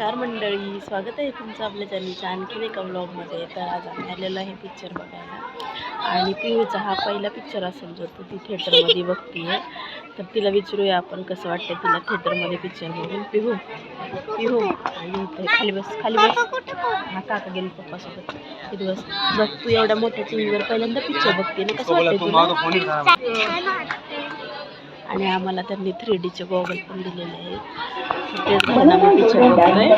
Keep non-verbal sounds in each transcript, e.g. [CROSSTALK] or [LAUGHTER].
नमस्कार मंडळी. स्वागत आहे तुमचं आपल्या चॅनलच्या आणखीन एका ब्लॉगमध्ये तर आज आम्ही आलेलो आहे पिक्चर बघायला. आणि पिहूचा हा पहिला पिक्चर असेल जो तो ती थिएटरमध्ये [LAUGHS] बघतीये. तर तिला विचारूया आपण कसं वाटतं तिला थिएटरमध्ये पिक्चर बघून. पिहू. पिहू. आणि खाली बस खाली बस. हा काका गेली पप्पासोबत. इथे बस. बघ तू एवढ्या मोठ्या टी व्हीवर पहिल्यांदा पिक्चर बघते ना. कसं वाटतं आणि आम्हाला त्यांनी थ्री डीचे गॉगल पण दिलेले आहेत. तेच घालून आम्ही पिक्चर बघतोय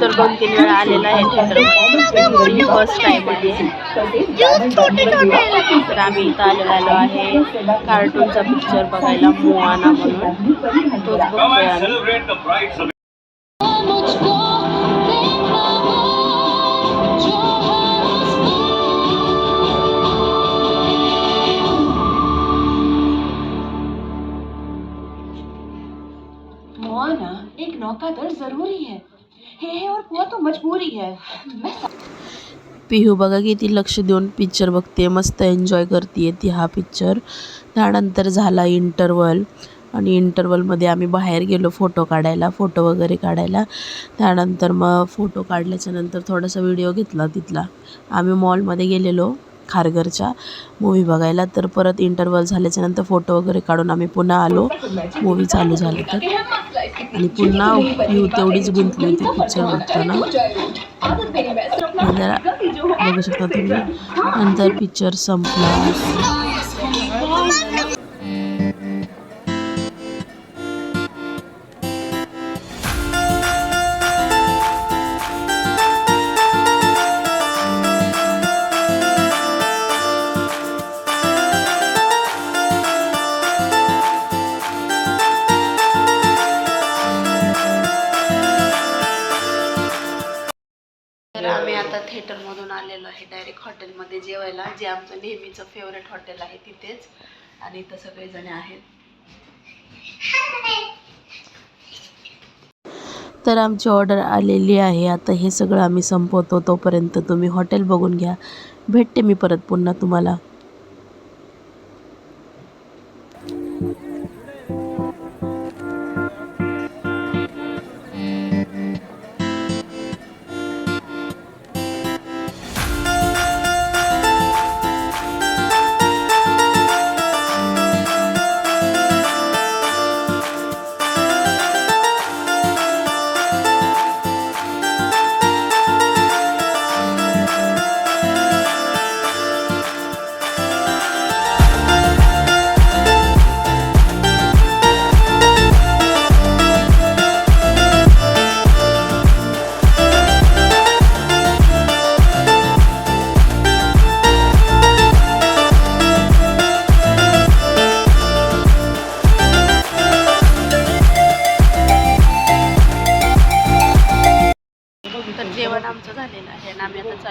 तर दोन तीन वेळा आलेला आहे थिएटरमध्ये फर्स्ट टाइम आहे. तर आम्ही इथं आलेलो आलो आहे. कार्टूनचा पिक्चर बघायला मोआना म्हणून. तोच बघतोय आम्ही. एक दर्द जरूरी है। हे हे और पुआ तो मजबूरी है। मैं पिहू बघा किती लक्ष देऊन पिक्चर बघते मस्त एन्जॉय करते ती हा पिक्चर त्यानंतर झाला इंटरवल आणि इंटरवलमध्ये आम्ही बाहेर गेलो फोटो काढायला फोटो वगैरे काढायला. त्यानंतर मग फोटो काढल्याच्या नंतर थोडासा व्हिडिओ घेतला तिथला. आम्ही मॉलमध्ये गेलेलो. खारघरच्या मूवी बघायला. तर परत इंटरवल झाल्याच्यानंतर फोटो वगैरे काढून आम्ही पुन्हा आलो. मूवी चालू झाली तर. आणि पुन्हा पिहू तेवढीच गुंतली होती पिक्चर बघताना. जरा बघू शकता तुम्ही. नंतर पिक्चर संपला. आता थिएटरमधून आलेलो आहे डायरेक्ट हॉटेलमध्ये जेवायला जे आमचं नेहमीचं फेवरेट हॉटेल आहे तिथेच. आणि इथं सगळेजण आहेत. तर आमची ऑर्डर आलेली आहे. आता हे सगळं आम्ही संपवतो. तोपर्यंत तुम्ही हॉटेल बघून घ्या. भेटते मी परत पुन्हा तुम्हाला.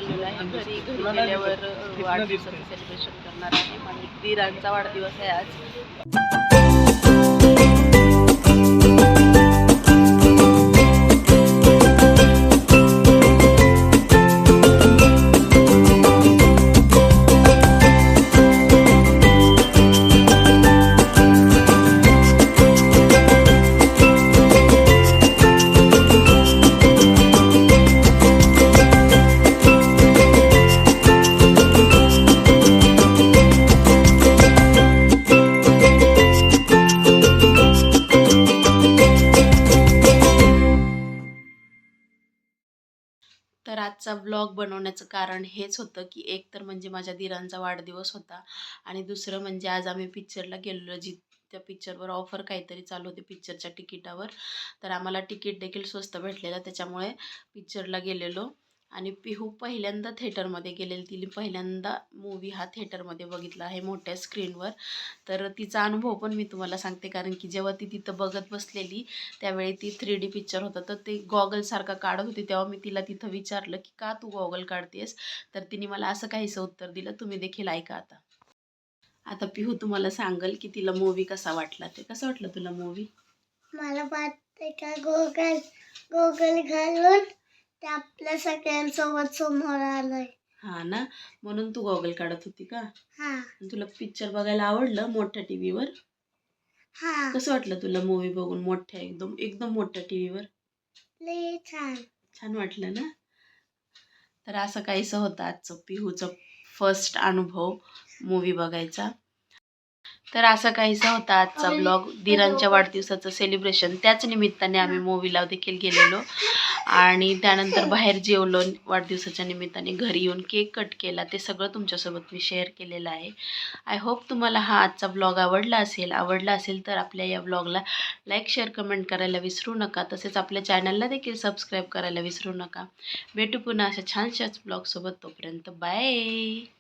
आणि आम्ही आता चाललेलो आहे घरी घरी गेल्यावर वाढदिवसाचं सेलिब्रेशन करणार आहे. माझ्या दिरांचा वाढदिवस आहे आज. [LAUGHS] आजचा ब्लॉग बनवण्याचं कारण हेच होतं की एक तर म्हणजे माझ्या दिरांचा वाढदिवस होता आणि दुसरं म्हणजे आज आम्ही पिक्चरला गेलेलो जी त्या पिक्चरवर ऑफर काहीतरी चालू होती पिक्चरच्या तिकिटावर. तर आम्हाला तिकीट देखील स्वस्त भेटलेलं त्याच्यामुळे पिक्चरला गेलेलो. आणि पिहू पहिल्यांदा थिएटरमध्ये गेलेली तिने पहिल्यांदा मूवी हा थिएटरमध्ये बघितला आहे मोठ्या स्क्रीनवर तर तिचा अनुभव पण मी तुम्हाला सांगते कारण की जेव्हा ती तिथं बघत बसलेली त्यावेळी ती थ्री डी पिक्चर होता. तर ते गॉगलसारखं काढत होती तेव्हा मी तिला तिथं विचारलं की का तू गॉगल काढतेस? तर तिने मला असं काहीसं उत्तर दिलं तुम्ही देखील ऐका आता. आता पिहू तुम्हाला सांगल की तिला मूवी कसा वाटला. ते कसं वाटलं तुला मूवी मला वाटतं का गोगल गोगल घालून ते आपल्या सगळ्यांसोबत समोर आलंय. हा ना? म्हणून तू गॉगल काढत होती का? हा. तुला पिक्चर बघायला आवडलं मोठ्या टी व्हीवर हा. कसं वाटलं तुला मूवी बघून मोठ्या एकदम एकदम मोठ्या टी व्हीवर लय छान. छान वाटलं ना? तर असं काहीसं होतं आजचं पिहूचं फर्स्ट अनुभव मूवी बघायचा. तर असं काहीसा होता आजचा ब्लॉग दिरांच्या वाढदिवसाचं सेलिब्रेशन त्याच निमित्ताने आम्ही मूवीला देखील गेलेलो. आणि त्यानंतर बाहेर जेवलो वाढदिवसाच्या निमित्ताने घरी येऊन केक कट केला. ते सगळं तुमच्यासोबत मी शेअर केलेलं आहे. आय होप तुम्हाला हा आजचा ब्लॉग आवडला असेल. आवडला असेल तर आपल्या या ब्लॉगला लाईक शेअर कमेंट करायला विसरू नका. तसेच आपल्या चॅनलला देखील सबस्क्राईब करायला विसरू नका. भेटू पुन्हा अशा छानशाच ब्लॉगसोबत तोपर्यंत. बाय